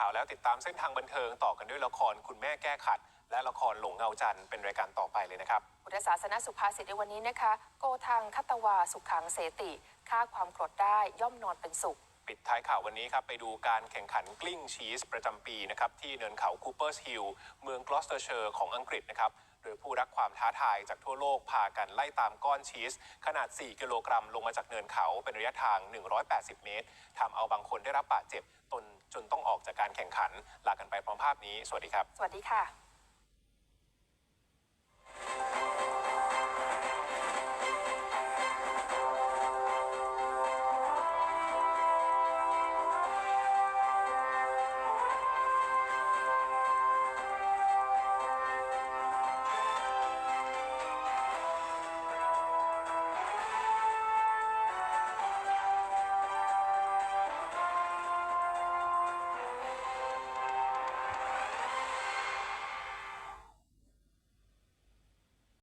ข่าวแล้วติดตามเส้นทางบันเทิงต่อกันด้วยละครคุณแม่แก้ขัด และละครหลงเงาจันทร์เป็นรายการต่อไปเลยนะครับพุทธศาสนสุภาษิตในวันนี้นะคะ โกทางคัตวาสุขังเสติฆ่าความโกรธได้ย่อมนอนเป็นสุข ปิดท้ายข่าววันนี้ครับ ไปดูการแข่งขันกลิ้งชีสประจำปีนะครับ ที่เนินเขาคูเปอร์สฮิลเมืองกลอสเตอร์เชอร์ของอังกฤษนะครับ โดยผู้รักความท้าทายจากทั่วโลกพากันไล่ตามก้อนชีส ขนาด 4 กิโลกรัมลงมาจากเนินเขาเป็นระยะทาง 180 เมตรทำเอาบางคนได้รับบาดเจ็บตน จนต้องออกจากการแข่งขันลากันไปพร้อมภาพนี้ สวัสดีครับ สวัสดีค่ะ